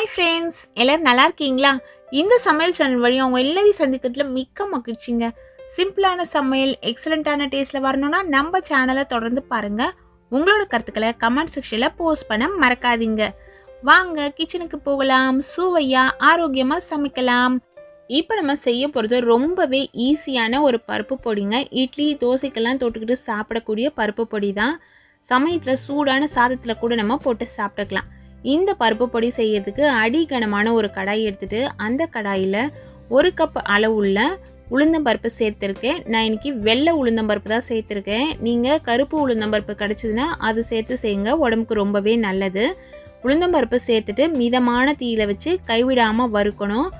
Hi friends எல்லோரும் நல்லா இருக்கீங்களா? இந்த சமையல் சேனல் வழி அவங்க எல்லாரையும் சந்திக்கிறதுல மிக்க மகிழ்ச்சிங்க. சிம்பிளான சமையல் எக்ஸலண்ட்டான டேஸ்ட்டில் வரணும்னா நம்ம சேனலை தொடர்ந்து பாருங்கள் உங்களோட கருத்துக்களை கமெண்ட் செக்ஷனில் போஸ்ட் பண்ண மறக்காதீங்க. வாங்க கிச்சனுக்கு போகலாம் சுவையாக ஆரோக்கியமாக சமைக்கலாம். இப்போ நம்ம செய்ய போகிறது ரொம்பவே ஈஸியான ஒரு பருப்பு பொடிங்க. இட்லி தோசைக்கெல்லாம் தொட்டுக்கிட்டு சாப்பிடக்கூடிய பருப்பு பொடி தான் சமயத்தில் சூடான சாதத்தில் கூட நம்ம போட்டு சாப்பிட்டுக்கலாம். இந்த பருப்பு பொடி செய்யறதுக்கு அடிகனமான ஒரு கடாய் எடுத்துட்டு அந்த கடாயில் ஒரு கப் அளவுள்ள உளுந்தம்பருப்பு சேர்த்துருக்கேன். நான் இன்னைக்கு வெள்ளை உளுந்தம்பருப்பு தான் சேர்த்துருக்கேன். நீங்கள் கருப்பு உளுந்தம்பருப்பு கிடச்சிதுன்னா அது சேர்த்து செய்யுங்க உடம்புக்கு ரொம்பவே நல்லது. உளுந்தம்பருப்பு சேர்த்துட்டு மிதமான தீயில வச்சு கைவிடாமல் வறுக்கணும்.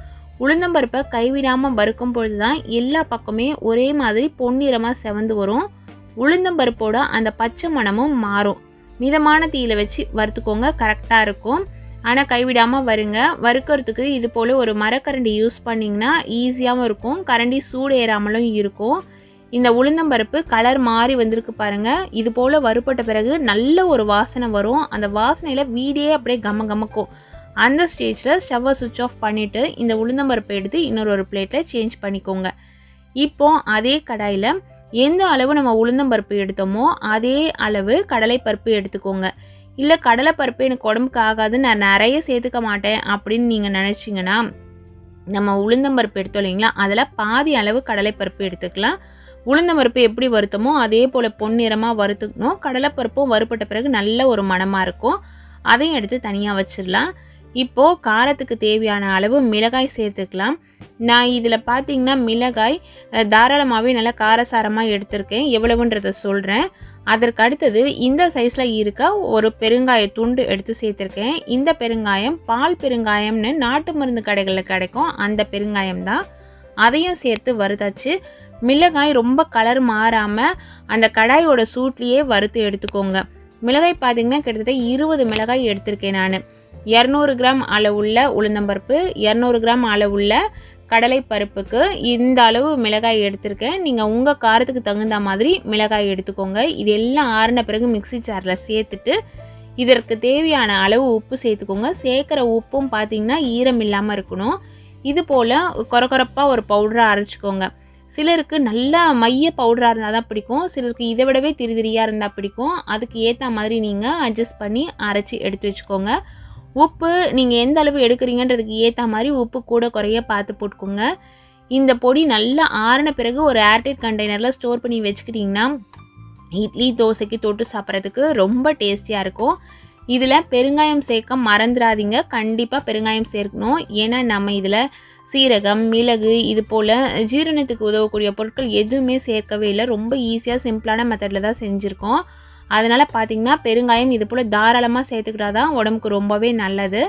உளுந்தம்பருப்பை கைவிடாமல் வறுக்கும் பொழுது தான் எல்லா பக்கமே ஒரே மாதிரி பொன்னிறமாக செவந்து வரும். உளுந்தம்பருப்போட அந்த பச்சை மணமும் மாறும். மிதமான தீயில வச்சு வறுத்துக்கோங்க. கரெக்டாக இருக்கும். ஆனால் கைவிடாமல் வருங்க. வறுக்கிறதுக்கு இது போல் ஒரு மரக்கரண்டி யூஸ் பண்ணிங்கன்னா ஈஸியாகவும் இருக்கும். கரண்டி சூடு ஏறாமலும் இருக்கும். இந்த உளுந்தம்பருப்பு கலர் மாறி வந்திருக்கு பாருங்கள் இது போல் வறுப்பட்ட பிறகு நல்ல ஒரு வாசனை வரும். அந்த வாசனையில் வீடே அப்படியே கம கமக்கும். அந்த ஸ்டேஜில் ஸ்டவ்வை சுவிட்ச் ஆஃப் பண்ணிவிட்டு இந்த உளுந்தம்பருப்பை எடுத்து இன்னொரு ஒரு பிளேட்டில் சேஞ்ச் பண்ணிக்கோங்க. இப்போ அதே கடாயில் எந்த அளவு நம்ம உளுந்தம்பருப்பு எடுத்தோமோ அதே அளவு கடலைப்பருப்பு எடுத்துக்கோங்க. இல்லை கடலைப்பருப்பு எனக்கு உடம்புக்கு ஆகாது நான் நிறைய சேர்த்துக்க மாட்டேன் அப்படின்னு நீங்கள் நினச்சிங்கன்னா நம்ம உளுந்தம்பருப்பு எடுத்தோம் இல்லைங்களா அதில் பாதி அளவு கடலைப்பருப்பு எடுத்துக்கலாம். உளுந்தம்பருப்பு எப்படி வருத்தமோ அதே போல் பொன்னிறமாக வறுத்துக்கணும். கடலைப்பருப்பும் வறுப்பட்ட பிறகு நல்ல ஒரு மணமாக இருக்கும். அதையும் எடுத்து தனியாக வச்சிடலாம். இப்போது காரத்துக்கு தேவையான அளவு மிளகாய் சேர்த்துக்கலாம். நான் இதில் பார்த்தீங்கன்னா மிளகாய் தாராளமாகவே நல்லா காரசாரமாக எடுத்திருக்கேன். எவ்வளவுன்றதை சொல்கிறேன் அதற்கு அடுத்தது இந்த சைஸில் இருக்க ஒரு பெருங்காய துண்டு எடுத்து சேர்த்துருக்கேன். இந்த பெருங்காயம் பால் பெருங்காயம்னு நாட்டு மருந்து கடைகளில் கிடைக்கும். அந்த பெருங்காயம் தான். அதையும் சேர்த்து வறுத்தாச்சு. மிளகாய் ரொம்ப கலர் மாறாமல் அந்த கடாயோட சூட்லேயே வறுத்து எடுத்துக்கோங்க. மிளகாய் பார்த்தீங்கன்னா கிட்டத்தட்ட இருபது மிளகாய் எடுத்திருக்கேன் நான். இரநூறு கிராம் அளவுள்ள உளுந்தம்பருப்பு இரநூறு கிராம் அளவுள்ள கடலை பருப்புக்கு இந்த அளவு மிளகாய் எடுத்திருக்கேன். நீங்கள் உங்கள் காரத்துக்கு தகுந்த மாதிரி மிளகாய் எடுத்துக்கோங்க. இது எல்லாம் ஆறின பிறகு மிக்சி ஜாரில் சேர்த்துட்டு இதற்கு தேவையான அளவு உப்பு சேர்த்துக்கோங்க. சேர்க்குற உப்பும் பார்த்தீங்கன்னா ஈரம் இல்லாமல் இருக்கணும். இது போல் குறக்குறப்பாக ஒரு பவுடராக அரைச்சிக்கோங்க. சிலருக்கு நல்லா மைய பவுடராக இருந்தால் தான் பிடிக்கும். சிலருக்கு இதை விடவே திரி திரியாக இருந்தால் பிடிக்கும். அதுக்கு ஏற்ற மாதிரி நீங்கள் அட்ஜஸ்ட் பண்ணி அரைச்சி எடுத்து வச்சுக்கோங்க. உப்பு நீங்கள் எந்த அளவு எடுக்கிறீங்கன்றதுக்கு ஏற்ற மாதிரி உப்பு கூட குறைய பார்த்து போட்டுக்கோங்க. இந்த பொடி நல்லா ஆறின பிறகு ஒரு ஏர்டைட் கண்டெய்னரில் ஸ்டோர் பண்ணி வச்சுக்கிட்டிங்கன்னா இட்லி தோசைக்கு தொட்டு சாப்பிட்றதுக்கு ரொம்ப டேஸ்டியாக இருக்கும். இதில் பெருங்காயம் சேர்க்க மறந்துடாதீங்க. கண்டிப்பாக பெருங்காயம் சேர்க்கணும். ஏன்னா நம்ம இதில் சீரகம் மிளகு இது போல் ஜீரணத்துக்கு உதவக்கூடிய பொருட்கள் எதுவுமே சேர்க்கவே இல்லை. ரொம்ப ஈஸியாக சிம்பிளான மெத்தடில் தான் செஞ்சுருக்கோம். அதனால் பார்த்தீங்கன்னா பெருங்காயம் இது போல் தாராளமாக சேர்த்துக்கிட்டா தான் உடம்புக்கு ரொம்பவே நல்லது.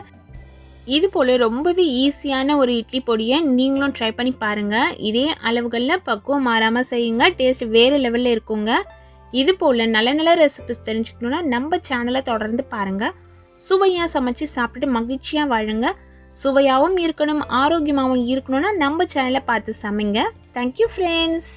இது போல் ரொம்பவே ஈஸியான ஒரு இட்லி பொடியை நீங்களும் ட்ரை பண்ணி பாருங்கள் இதே அளவுகளில் பக்குவம் மாறாமல் செய்யுங்க. டேஸ்ட் வேறு லெவலில் இருக்குங்க. இது போல் நல்ல நல்ல ரெசிபிஸ் தெரிஞ்சுக்கணுன்னா நம்ம சேனலை தொடர்ந்து பாருங்கள் சுவையாக சமைச்சு சாப்பிட்டு மகிழ்ச்சியாக வாழுங்க. சுவையாகவும் இருக்கணும் ஆரோக்கியமாகவும் இருக்கணும்னா நம்ம சேனலை பார்த்து சமைங்க. Thank you friends